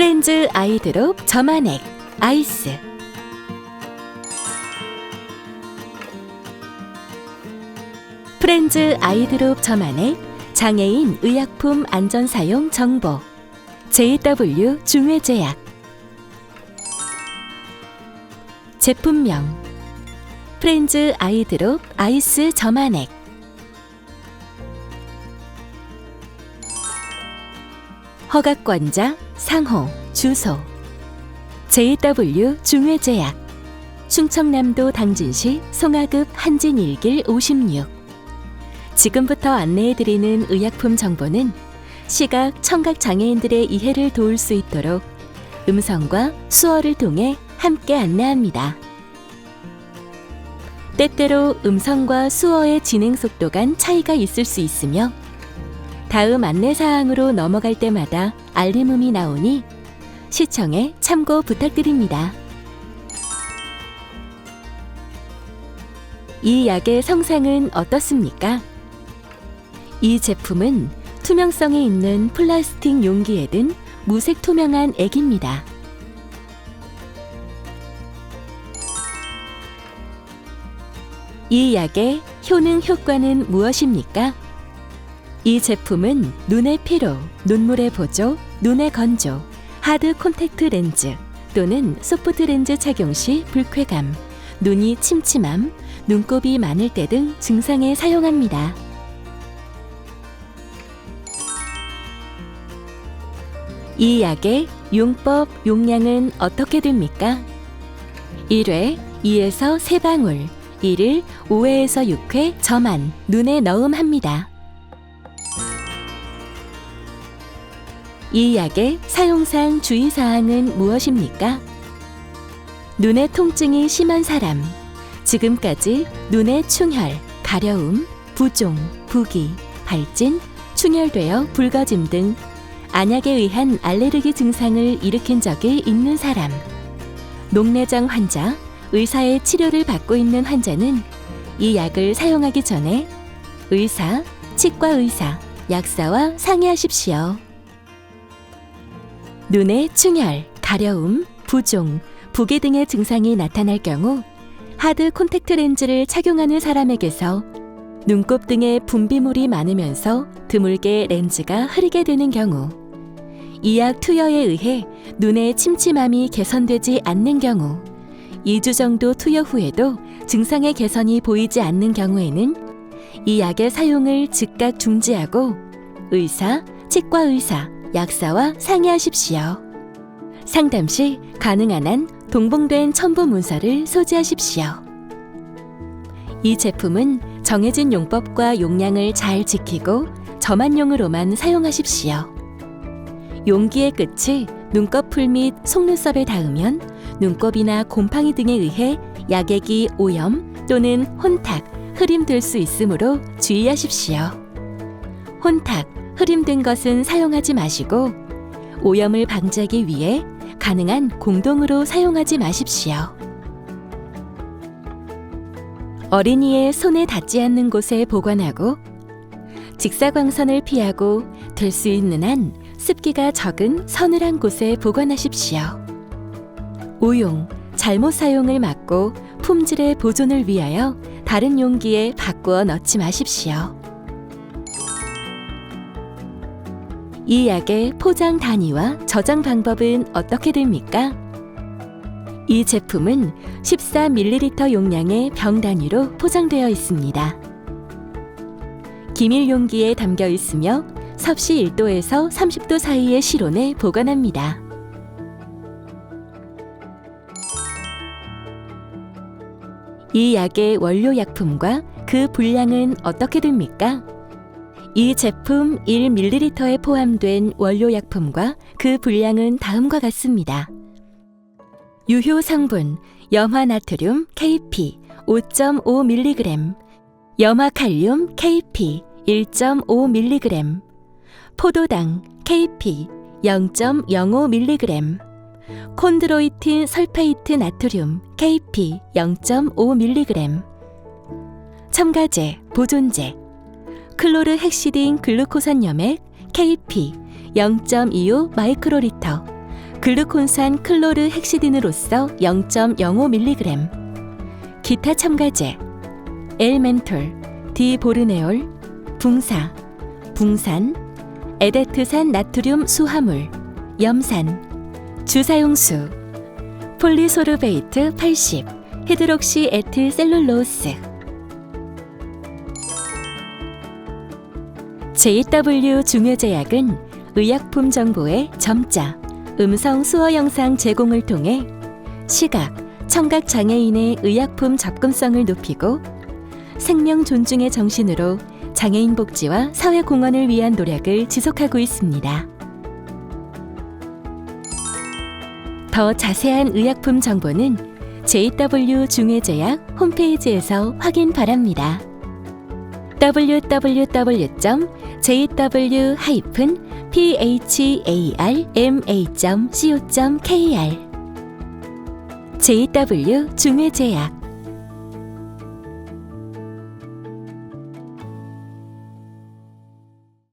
프렌즈 아이드롭 점안액 아이스. 프렌즈 아이드롭 점안액 장애인 의약품 안전 사용 정보. JW 중외제약. 제품명. 프렌즈 아이드롭 아이스 점안액 허가권자 상호 주소. JW 중외제약. 충청남도 당진시 송하급 한진일길 56 지금부터 안내해드리는 의약품 정보는 시각, 청각 장애인들의 이해를 도울 수 있도록 음성과 수어를 통해 함께 안내합니다. 때때로 음성과 수어의 진행 속도 간 차이가 있을 수 있으며 다음 안내사항으로 넘어갈 때마다 알림음이 나오니 시청에 참고 부탁드립니다. 이 약의 성상은 어떻습니까? 이 제품은 투명성이 있는 플라스틱 용기에 든 무색 투명한 액입니다. 이 약의 효능 효과는 무엇입니까? 이 제품은 눈의 피로, 눈물의 보조, 눈의 건조, 하드 콘택트 렌즈 또는 소프트 렌즈 착용 시 불쾌감, 눈이 침침함, 눈곱이 많을 때 등 증상에 사용합니다. 이 약의 용법, 용량은 어떻게 됩니까? 1회 2에서 3방울, 1일 5회에서 6회 저만 눈에 넣음합니다. 이 약의 사용상 주의사항은 무엇입니까? 눈의 통증이 심한 사람, 지금까지 눈의 충혈, 가려움, 부종, 부기, 발진, 충혈되어 붉어짐 등 안약에 의한 알레르기 증상을 일으킨 적이 있는 사람, 녹내장 환자, 의사의 치료를 받고 있는 환자는 이 약을 사용하기 전에 의사, 치과 의사, 약사와 상의하십시오. 눈의 충혈, 가려움, 부종, 부기 등의 증상이 나타날 경우 하드 콘택트 렌즈를 착용하는 사람에게서 눈곱 등의 분비물이 많으면서 드물게 렌즈가 흐리게 되는 경우 이 약 투여에 의해 눈의 침침함이 개선되지 않는 경우 2주 정도 투여 후에도 증상의 개선이 보이지 않는 경우에는 이 약의 사용을 즉각 중지하고 의사, 치과 의사, 약사와 상의하십시오. 상담 시 가능한 한 동봉된 첨부 문서를 소지하십시오. 이 제품은 정해진 용법과 용량을 잘 지키고 저만용으로만 사용하십시오. 용기의 끝이 눈꺼풀 및 속눈썹에 닿으면 눈곱이나 곰팡이 등에 의해 약액이 오염 또는 혼탁, 흐림 될 수 있으므로 주의하십시오. 혼탁, 흐림된 것은 사용하지 마시고 오염을 방지하기 위해 가능한 공동으로 사용하지 마십시오. 어린이의 손에 닿지 않는 곳에 보관하고 직사광선을 피하고 될 수 있는 한 습기가 적은 서늘한 곳에 보관하십시오. 오용, 잘못 사용을 막고 품질의 보존을 위하여 다른 용기에 바꾸어 넣지 마십시오. 이 약의 포장 단위와 저장 방법은 어떻게 됩니까? 이 제품은 14ml 용량의 병 단위로 포장되어 있습니다. 기밀 용기에 담겨 있으며 섭씨 1도에서 30도 사이의 실온에 보관합니다. 이 약의 원료 약품과 그 분량은 어떻게 됩니까? 이 제품 1ml에 포함된 원료 약품과 그 분량은 다음과 같습니다. 유효 성분 염화 나트륨 KP 5.5mg, 염화 칼륨 KP 1.5mg, 포도당 KP 0.05mg, 콘드로이틴 설페이트 나트륨 KP 0.5mg, 첨가제, 보존제, 클로르 헥시딘 글루코산 염액 KP 0.25 마이크로리터, 글루콘산 클로르 헥시딘으로서 0.05mg, 기타 첨가제, 엘멘톨, 디보르네올, 붕사, 붕산, 에데트산 나트륨 수화물, 염산, 주사용수, 폴리소르베이트 80, 히드록시 에틸 셀룰로스. JW 중요제약은 의약품 정보의 점자, 음성 수어 영상 제공을 통해 시각, 청각 장애인의 의약품 접근성을 높이고 생명 존중의 정신으로 장애인 복지와 사회 공헌을 위한 노력을 지속하고 있습니다. 더 자세한 의약품 정보는 JW 중외제약 홈페이지에서 확인 바랍니다. www.jw-pharma.co.kr JW 중외제약